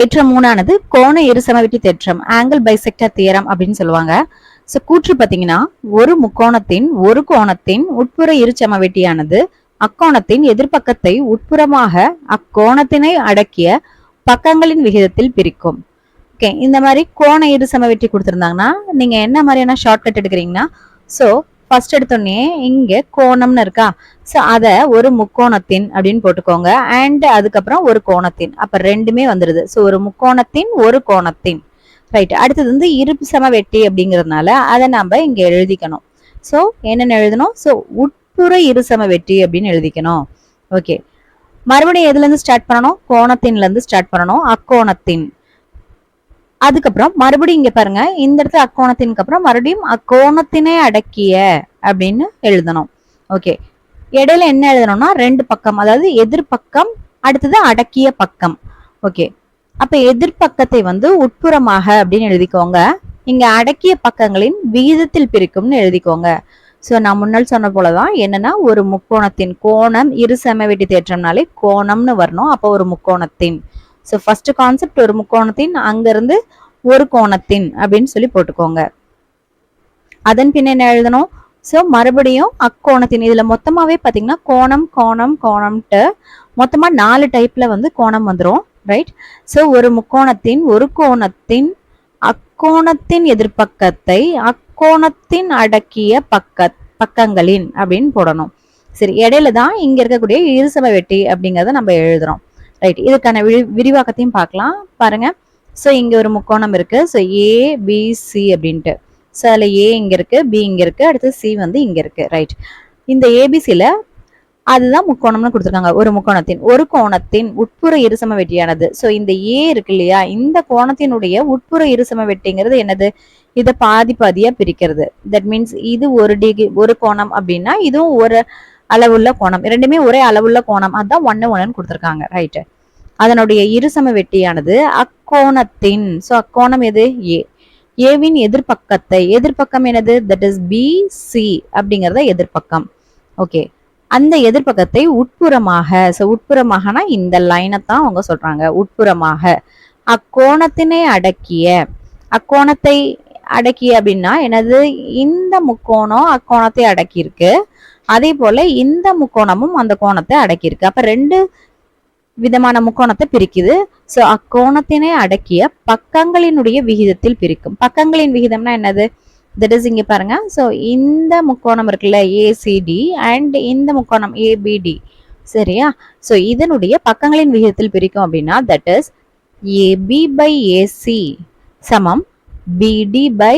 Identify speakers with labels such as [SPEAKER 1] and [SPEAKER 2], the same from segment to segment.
[SPEAKER 1] தேற்றம் மூணானது கோண இருசமவெட்டி தேற்றம் ஆங்கிள் பைசெக்டர் தியரம் அப்படின்னு சொல்லுவாங்க. ஸோ கூற்று பார்த்தீங்கன்னா ஒரு முக்கோணத்தின் ஒரு கோணத்தின் உட்புற இருசமவெட்டியானது அக்கோணத்தின் எதிர்ப்பக்கத்தை உட்புறமாக அக்கோணத்தினை அடக்கிய பக்கங்களின் விகிதத்தில் பிரிக்கும். ஓகே இந்த மாதிரி கோண இருசமவெட்டி கொடுத்துருந்தாங்கன்னா நீங்க என்ன மாதிரியான ஷார்ட்கட் எடுக்கிறீங்கன்னா ஸோ ஃபர்ஸ்ட் எடுத்தோடனே இங்கே கோணம்னு இருக்கா? ஸோ அதை ஒரு முக்கோணத்தின் அப்படின்னு போட்டுக்கோங்க. அண்ட் அதுக்கப்புறம் ஒரு கோணத்தின். அப்போ ரெண்டுமே வந்துடுது ஸோ ஒரு முக்கோணத்தின் ஒரு கோணத்தின். ரைட் அடுத்தது வந்து இருப்புசம வெட்டி அப்படிங்கிறதுனால அதை நம்ம இங்கே எழுதிக்கணும். ஸோ என்னென்ன எழுதணும்? ஸோ உட்புற இருசம வெட்டி அப்படின்னு எழுதிக்கணும். ஓகே மறுபடியும் எதுலேருந்து ஸ்டார்ட் பண்ணணும்? கோணத்தின்லேருந்து ஸ்டார்ட் பண்ணணும். அக்கோணத்தின். அதுக்கப்புறம் மறுபடியும் இங்க பாருங்க இந்த இடத்துல அக்கோணத்தினுக்கு அப்புறம் மறுபடியும் அக்கோணத்தினை அடக்கிய அப்படின்னு எழுதணும். ஓகே இடையில என்ன எழுதணும்னா ரெண்டு பக்கம் அதாவது எதிர்பக்கம் அடுத்தது அடக்கிய பக்கம். ஓகே அப்ப எதிர்பக்கத்தை வந்து உட்புறமாக அப்படின்னு எழுதிக்கோங்க. இங்க அடக்கிய பக்கங்களின் விகிதத்தில் பிரிக்கும்னு எழுதிக்கோங்க. சோ நான் முன்னால் சொன்ன போலதான் என்னன்னா ஒரு முக்கோணத்தின் கோணம் இரு சமவெட்டி தேற்றம்னாலே கோணம்னு வரணும். அப்போ ஒரு முக்கோணத்தின். ஸோ ஃபர்ஸ்ட் கான்செப்ட் ஒரு முக்கோணத்தின் அங்கிருந்து ஒரு கோணத்தின் அப்படின்னு சொல்லி போட்டுக்கோங்க. அதன் பின்ன என்ன எழுதணும்? ஸோ மறுபடியும் அக்கோணத்தின் இதுல மொத்தமாவே பாத்தீங்கன்னா கோணம் கோணம் கோணம்ட்டு மொத்தமா நாலு டைப்ல வந்து கோணம் வந்துரும் ரைட் ஸோ ஒரு முக்கோணத்தின் ஒரு கோணத்தின் அக்கோணத்தின் எதிர்ப்பக்கத்தை அக்கோணத்தின் அடக்கிய பக்க பக்கங்களின் அப்படின்னு போடணும். சரி இடையில தான் இங்க இருக்கக்கூடிய இருசம வெட்டி அப்படிங்கறத நம்ம எழுதுறோம். ரைட் இதுக்கான விரி விரிவாக்கத்தையும் பார்க்கலாம். பாருங்க. ஸோ இங்க ஒரு முக்கோணம் இருக்கு. ஸோ ஏ பி சி அப்படின்ட்டு. ஸோ அதில் ஏ இங்க இருக்கு பி இங்க இருக்கு. அடுத்து சி வந்து இங்க இருக்கு. ரைட் இந்த ஏபிசில அதுதான் முக்கோணம்னு கொடுத்துருக்காங்க. ஒரு முக்கோணத்தின் ஒரு கோணத்தின் உட்புற இருசம வெட்டியானது. ஸோ இந்த ஏ இருக்கு இல்லையா? இந்த கோணத்தினுடைய உட்புற இருசம வெட்டிங்கிறது என்னது? இதை பாதி பாதியா பிரிக்கிறது. தட் மீன்ஸ் இது ஒரு டிகிரி ஒரு கோணம் அப்படின்னா இதுவும் ஒரு அளவுள்ள கோணம். ரெண்டுமே ஒரே அளவுள்ள கோணம். அதுதான் ஒன்னு ஒன்னு கொடுத்துருக்காங்க. ரைட்டு அதனுடைய இருசம வெட்டியானது அக்கோணத்தின். ஸோ அக்கோணம் எது? ஏ ஏவின் எதிர்பக்கத்தை. எதிர்பக்கம் எனது தட் இஸ் பி சி அப்படிங்கிறத எதிர்பக்கம். ஓகே அந்த எதிர்பக்கத்தை உட்புறமாக. ஸோ உட்புறமாகனா இந்த லைனை தான் அவங்க சொல்றாங்க. உட்புறமாக. அக்கோணத்தினை அடக்கிய. அக்கோணத்தை அடக்கிய அப்படின்னா எனது இந்த முக்கோணம் அக்கோணத்தை அடக்கியிருக்கு. அதே போல இந்த முக்கோணமும் அந்த கோணத்தை அடக்கியிருக்கு. அப்ப ரெண்டு விதமான முக்கோணத்தை பிரிக்குது. ஸோ அக்கோணத்தினை அடக்கிய பக்கங்களினுடைய விகிதத்தில் பிரிக்கும். பக்கங்களின் விகிதம்னா என்னது? தட் இஸ் இங்கே பாருங்க. ஸோ இந்த முக்கோணம் இருக்குல்ல ஏசிடி அண்ட் இந்த முக்கோணம் ஏபிடி சரியா? ஸோ இதனுடைய பக்கங்களின் விகிதத்தில் பிரிக்கும் அப்படின்னா that is AB by AC சமம் பிடி பை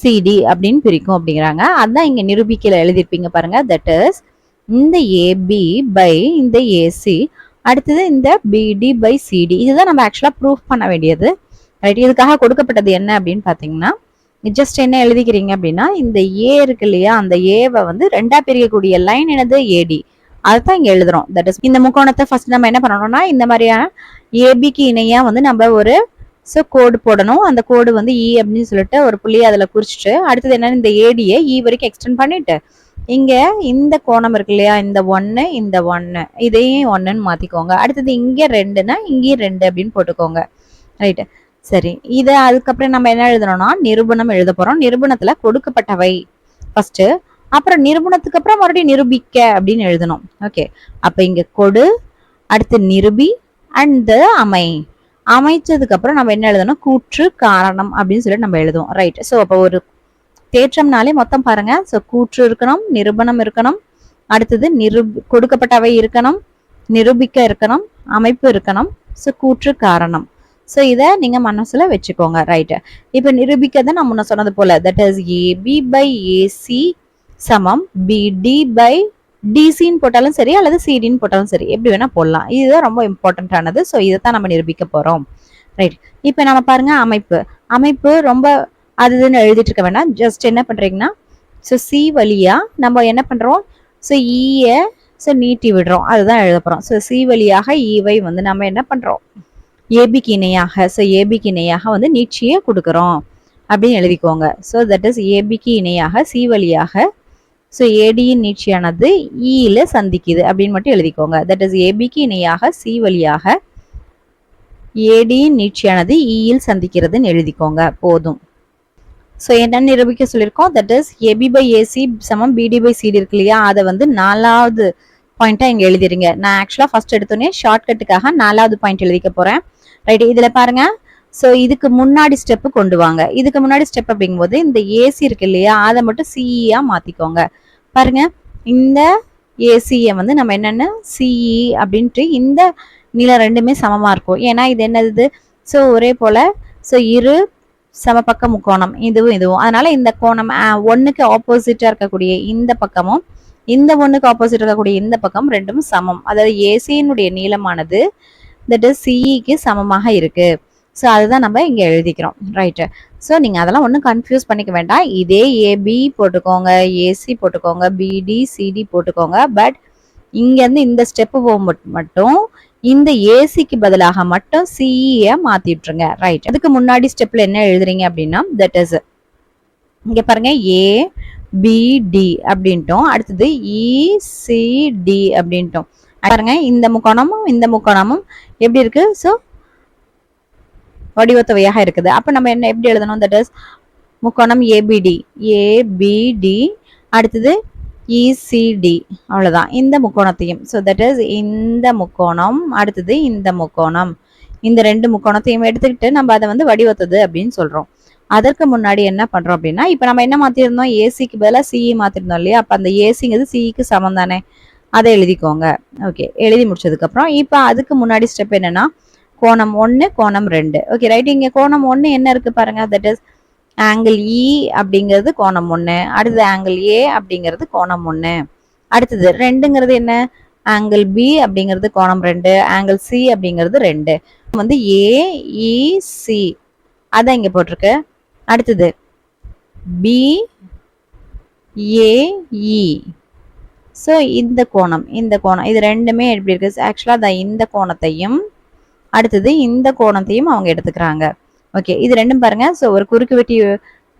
[SPEAKER 1] சிடி அப்படின்னு பிரிக்கும் அப்படிங்கிறாங்க. அதான் இங்கே நிரூபிக்கல எழுதிருப்பீங்க பாருங்க. தட் இஸ் இந்த ஏபி பை இந்த ஏசி அடுத்தது இந்த பிடி பை சிடி இதுதான் நம்ம ஆக்சுவலாக ப்ரூஃப் பண்ண வேண்டியது. ரைட் இதுக்காக கொடுக்கப்பட்டது என்ன அப்படின்னு பார்த்தீங்கன்னா ஜஸ்ட் என்ன எழுதிக்கிறீங்க அப்படின்னா இந்த ஏ இருக்கு இல்லையா? அந்த ஏவை வந்து ரெண்டா பிரிக்கக்கூடிய லைன் என்னது? ஏடி அதுதான் இங்க எழுதுறோம். தட் இஸ் இந்த முக்கோணத்தை ஃபர்ஸ்ட் நம்ம என்ன பண்ணணும்னா இந்த மாதிரியான ஏபிக்கு இணையா வந்து நம்ம ஒரு ஸோ கோடு போடணும். அந்த கோடு வந்து இ அப்படின்னு சொல்லிட்டு ஒரு புள்ளியை அதில் குறிச்சிட்டு அடுத்தது என்னென்னு இந்த ஏடியை இ e வரைக்கும் எக்ஸ்டெண்ட் பண்ணிட்டு இங்கே இந்த கோணம் இருக்கு இல்லையா? இந்த ஒன்று இந்த ஒன்று இதையும் ஒன்றுன்னு மாற்றிக்கோங்க அடுத்தது இங்கே ரெண்டுன்னா இங்கேயும் ரெண்டு அப்படின்னு போட்டுக்கோங்க. ரைட்டு சரி. இதை அதுக்கப்புறம் நம்ம என்ன எழுதணும்னா நிரூபணம் எழுத போகிறோம் நிரூபணத்தில் கொடுக்கப்பட்டவை ஃபஸ்ட்டு அப்புறம் நிரூபணத்துக்கு அப்புறம் மறுபடியும் நிரூபிக்க அப்படின்னு எழுதணும். ஓகே அப்போ இங்கே கொடு அடுத்து நிரூபி அண்ட் த அமை அமைச்சதுக்கு அப்புறம் நம்ம என்ன எழுதணும்? கூற்று காரணம் அப்படின்னு சொல்லி நம்ம எழுதுவோம். ரைட் ஸோ அப்போ ஒரு தேற்றம்னாலே மொத்தம் பாருங்க. ஸோ கூற்று இருக்கணும் நிரூபணம் இருக்கணும். அடுத்தது நிரு கொடுக்கப்பட்டவை இருக்கணும் நிரூபிக்க இருக்கணும் அமைப்பு இருக்கணும். ஸோ கூற்று காரணம். ஸோ இதை நீங்கள் மனசில் வச்சுக்கோங்க. ரைட்டு இப்போ நிரூபிக்கதை நான் முன்ன சொன்னது போல. That is AB by AC சமம். பிடி பை டிசின்னு போட்டாலும் சரி அல்லது சிடின்னு போட்டாலும் சரி எப்படி வேணா போடலாம். இதுதான் ரொம்ப இம்பார்ட்டன்டானது ஸோ இதை தான் நம்ம நிரூபிக்க போறோம். ரைட் இப்போ நம்ம பாருங்க அமைப்பு. அமைப்பு ரொம்ப அது இதுன்னு எழுதிட்டு இருக்க வேண்டாம் ஜஸ்ட் என்ன பண்றீங்கன்னா ஸோ சி வழியா நம்ம என்ன பண்றோம்? ஸோ ஈய ஸோ நீட்டி விடுறோம். அதுதான் எழுத போறோம். ஸோ சி வழியாக e ஈவை வந்து நம்ம என்ன பண்றோம்? ஏபிக்கு இணையாக ஸோ ஏபிக்கு இணையாக வந்து நீட்சியை கொடுக்குறோம். அப்படின்னு எழுதிக்கோங்க. ஸோ தட் இஸ் ஏபிக்கு இணையாக சி வழியாக ஸோ ஏடியின் நீட்சியானது e ஈல சந்திக்குது அப்படின்னு மட்டும் எழுதிக்கோங்க. தட் இஸ் ஏபிக்கு இணையாக சி வழியாக ஏடியின் நீட்சியானது e ஈயில் சந்திக்கிறதுன்னு எழுதிக்கோங்க. போதும். ஸோ என்னென்னு நிரூபிக்க சொல்லியிருக்கோம். That is AB by AC சமம் பிடி பை சிடி இருக்கு இல்லையா? அதை வந்து நாலாவது பாயிண்ட்டாக இங்கே எழுதிருங்க. நான் ஆக்சுவலாக ஃபர்ஸ்ட் எடுத்தோடனே ஷார்ட்கட்டுக்காக நாலாவது பாயிண்ட் எழுதிக்க போகிறேன் ரைட் இதில் பாருங்கள் ஸோ இதுக்கு முன்னாடி ஸ்டெப்பு கொண்டு வாங்க. இதுக்கு முன்னாடி ஸ்டெப் அப்படிங்கும்போது இந்த ஏசி இருக்கு இல்லையா அதை மட்டும் சிஇயா மாற்றிக்கோங்க பாருங்க இந்த ஏசியை வந்து நம்ம என்னென்ன சிஇ அப்படின்ட்டு இந்த நீளம் ரெண்டுமே சமமாக இருக்கும். ஏன்னா இது என்னது? ஸோ ஒரே போல் ஸோ இரு சமபக்க முக்கோணம். இதுவும் இதுவும். அதனால இந்த கோணம் ஒன்றுக்கு ஆப்போசிட்டாக இருக்கக்கூடிய இந்த பக்கமும் இந்த ஒன்றுக்கு ஆப்போசிட் இருக்கக்கூடிய இந்த பக்கம் ரெண்டும் சமம். அதாவது ஏசியினுடைய நீளமானது தட் இஸ் சிஇக்கு சமமாக இருக்குது ஸோ அதுதான் நம்ம இங்கே எழுதிக்கிறோம். ரைட்டு ஸோ நீங்கள் அதெல்லாம் ஒன்றும் கன்ஃபியூஸ் பண்ணிக்க வேண்டாம். இதே ஏபி போட்டுக்கோங்க. ஏசி போட்டுக்கோங்க. பிடி சிடி போட்டுக்கோங்க. பட் இங்கேருந்து இந்த ஸ்டெப்பு போகும்போது மட்டும் இந்த ஏசிக்கு பதிலாக மட்டும் சிஇயை e மாற்றி விட்டுருங்க. ரைட் அதுக்கு முன்னாடி ஸ்டெப்பில் என்ன எழுதுறீங்க அப்படின்னா தட் இஸ் இங்கே பாருங்க. ஏ பிடி அப்படின்ட்டோம். அடுத்தது e, இசிடி அப்படின்ட்டோம். பாருங்க. இந்த முக்கோணமும் இந்த முக்கோணமும் எப்படி இருக்கு? ஸோ வடிவத்தவையாக இருக்குது. அப்போ நம்ம என்ன எப்படி எழுதணும்? தட் இஸ் முக்கோணம் ஏபிடி ஏபிடி அடுத்தது இசிடி அவ்வளோதான் இந்த முக்கோணத்தையும். ஸோ தட் இஸ் இந்த முக்கோணம் அடுத்தது இந்த முக்கோணம். இந்த ரெண்டு முக்கோணத்தையும் எடுத்துக்கிட்டு நம்ம அதை வந்து வடிவத்தது அப்படின்னு சொல்கிறோம் அதற்கு முன்னாடி என்ன பண்ணுறோம் அப்படின்னா இப்போ நம்ம என்ன மாற்றிருந்தோம் ஏசிக்கு பதிலாக சிஇ மாற்றிருந்தோம் இல்லையா? அப்போ அந்த ஏசிங்கிறது சிஇக்கு சமம் தானே? அதை எழுதிக்கோங்க. ஓகே எழுதி முடிச்சதுக்கப்புறம் இப்போ அதுக்கு முன்னாடி ஸ்டெப் என்னன்னா கோணம் ஒன்று கோணம் ரெண்டு. ஓகே ரைட் இங்கே கோணம் ஒன்று என்ன இருக்குது பாருங்க? தட் இஸ் ஆங்கிள் இ அப்படிங்கிறது கோணம் ஒன்று அடுத்தது ஆங்கிள் ஏ அப்படிங்கிறது கோணம் ஒன்று அடுத்தது ரெண்டுங்கிறது என்ன? ஆங்கிள் பி அப்படிங்கிறது கோணம் ரெண்டு. ஆங்கிள் சி அப்படிங்கிறது ரெண்டு. வந்து ஏ சி e, அதான் இங்கே போட்டிருக்கு. அடுத்தது பி ஏஇ ஸோ இந்த கோணம் இந்த கோணம் இது ரெண்டுமே எப்படி இருக்குது ஆக்சுவலாக இந்த கோணத்தையும் அடுத்தது இந்த கோணத்தையும் அவங்க எடுத்துக்கிறாங்க. ஓகே இது ரெண்டும் பாருங்க. ஸோ ஒரு குறுக்கு வெட்டி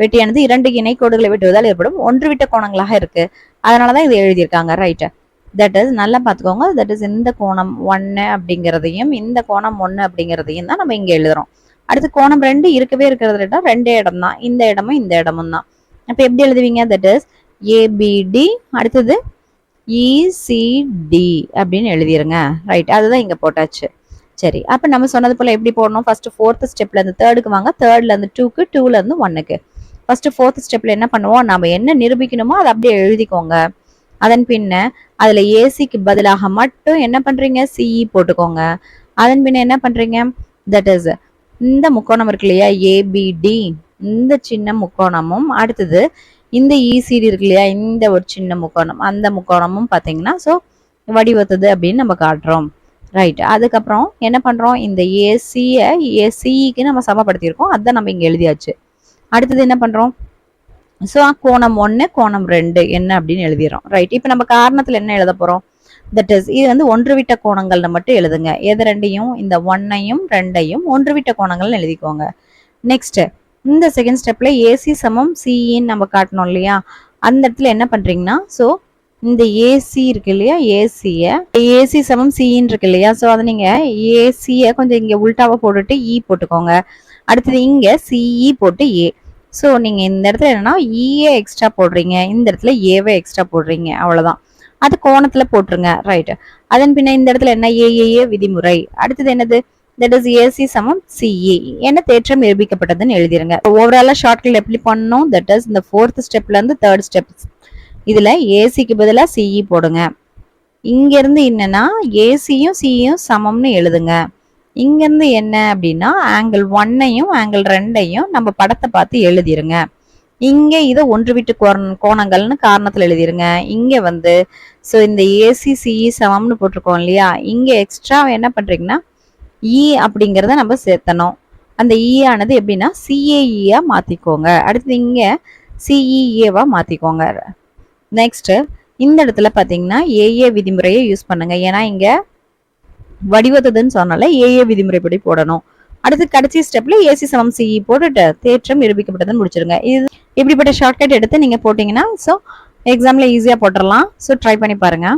[SPEAKER 1] வெட்டியானது இரண்டு இணை கோடுகளை வெட்டுவதால் ஏற்படும் ஒன்று விட்ட கோணங்களாக இருக்கு. அதனால தான் இது எழுதியிருக்காங்க ரைட்டு தட் இஸ் நல்லா பார்த்துக்கோங்க. தட் இஸ் இந்த கோணம் ஒன்று அப்படிங்கிறதையும் இந்த கோணம் ஒன்று அப்படிங்கிறதையும் தான் நம்ம இங்கே எழுதுறோம். அடுத்து கோணம் ரெண்டு இருக்கவே இருக்கிறது இடம் ரெண்டே இடம் தான். இந்த இடமும் இந்த இடமும் தான். அப்போ எப்படி எழுதுவீங்க? தட் இஸ் ஏபிடி அடுத்தது e, இசிடி அப்படின்னு எழுதிருங்க ரைட் அதுதான் இங்கே போட்டாச்சு. சரி அப்போ நம்ம சொன்னது போல் எப்படி போடணும்? ஃபர்ஸ்ட் ஃபோர்த் ஸ்டெப்ல இருந்து தேர்டுக்கு வாங்க. தேர்ட்ல இருந்து டூக்கு டூல இருந்து ஒன்னுக்கு ஃபர்ஸ்ட் ஃபோர்த் ஸ்டெப்ல என்ன பண்ணுவோம்? நம்ம என்ன நிரூபிக்கணுமோ அதை அப்படியே எழுதிக்கோங்க. அதன் பின்ன அதுல ஏசிக்கு பதிலாக மட்டும் என்ன பண்றீங்க? சிஇ போட்டுக்கோங்க. அதன் பின்ன என்ன பண்றீங்க? தட் இஸ் இந்த முக்கோணம் இருக்கு இல்லையா? ஏபிடி இந்த சின்ன முக்கோணமும் அடுத்தது இந்த e, இசிடி இருக்கு இல்லையா? இந்த ஒரு சின்ன முக்கோணம். அந்த முக்கோணமும் பார்த்தீங்கன்னா ஸோ வடிவத்தது அப்படின்னு நம்ம காட்டுறோம். ரைட் அதுக்கப்புறம் என்ன பண்ணுறோம் இந்த ஏசியை ஏசிக்கு நம்ம சமப்படுத்தியிருக்கோம். அதான் நம்ம இங்கே எழுதியாச்சு. அடுத்தது என்ன பண்ணுறோம் ஸோ கோணம் ஒன்று கோணம் ரெண்டு என்ன அப்படின்னு எழுதிடுறோம். ரைட் இப்போ நம்ம காரணத்தில் என்ன எழுத போகிறோம் தட் இஸ் இது வந்து ஒன்று விட்ட கோணங்கள்னு மட்டும் எழுதுங்க. எது ரெண்டையும்? இந்த ஒன்னையும் ரெண்டையும் ஒன்று விட்ட கோணங்கள்னு எழுதிக்கோங்க. நெக்ஸ்ட் இந்த செகண்ட் ஸ்டெப்ல ஏசி சமம் சிஇன்னு நம்ம காட்டணும் இல்லையா? அந்த இடத்துல என்ன பண்றீங்கன்னா ஸோ இந்த ஏசி இருக்கு இல்லையா? ஏசிய ஏசி சமம் சிஇன்னு இருக்கு இல்லையா? ஸோ அதை நீங்க ஏசிய கொஞ்சம் இங்க உல்டாவா போட்டுட்டு இ போட்டுக்கோங்க. அடுத்தது இங்க சிஇ போட்டு ஏ ஸோ நீங்க இந்த இடத்துல என்னன்னா e இஏ எக்ஸ்ட்ரா போடுறீங்க. இந்த இடத்துல ஏவை எக்ஸ்ட்ரா போடுறீங்க. அவ்வளவுதான். அது கோணத்துல போட்டுருங்க. ரைட் அதன் பின்ன இந்த இடத்துல என்ன? ஏஏஏ விதிமுறை. அடுத்தது என்னது? தட் இஸ் ஏசி சமம் சிஇ என்ன தேற்றம் நிரூபிக்கப்பட்டதுன்னு எழுதிருங்க. ஓவராலா ஷார்ட்கட் எப்படி பண்ணணும்? தட் இஸ் இந்த ஃபோர்த் ஸ்டெப்ல இருந்து தேர்ட் ஸ்டெப் இதில் ஏசிக்கு பதிலாக சிஇ போடுங்க. இங்கேருந்து என்னென்னா என்னன்னா ஏசியும் சியும் சமம்னு எழுதுங்க. இங்கேருந்து என்ன அப்படின்னா ஆங்கிள் ஒன்னையும் ஆங்கிள் ரெண்டையும் நம்ம படத்தை பார்த்து எழுதிருங்க. இங்கே இதை ஒன்று விட்டு கோணங்கள்னு காரணத்தில் எழுதிருங்க. இங்கே வந்து ஸோ இந்த ஏசி சிஇ சமம்னு போட்டிருக்கோம் இல்லையா? இங்கே எக்ஸ்ட்ரா என்ன பண்ணுறீங்கன்னா இ e அப்படிங்கிறத நம்ம சேர்த்தணும். அந்த இ ஆனது எப்படின்னா சிஏஇயாக மாற்றிக்கோங்க அடுத்து இங்கே சிஇஏவாக மாற்றிக்கோங்க நெக்ஸ்ட் இந்த இடத்துல பார்த்தீங்கன்னா ஏஏ விதிமுறையை யூஸ் பண்ணுங்க. ஏன்னா இங்க வடிவத்ததுன்னு சொன்னால ஏஏ விதிமுறைப்படி போடணும். அடுத்து கடைசி ஸ்டெப்ல ஏசி சமம் சிஇ போட்டுட்டு தேற்றம் நிரூபிக்கப்பட்டதுன்னு முடிச்சிருங்க. இது இப்படிப்பட்ட ஷார்ட்கட் எடுத்து நீங்க போட்டீங்கன்னா ஸோ எக்ஸாம்ல ஈஸியா போட்டுடலாம் ஸோ ட்ரை பண்ணி பாருங்க.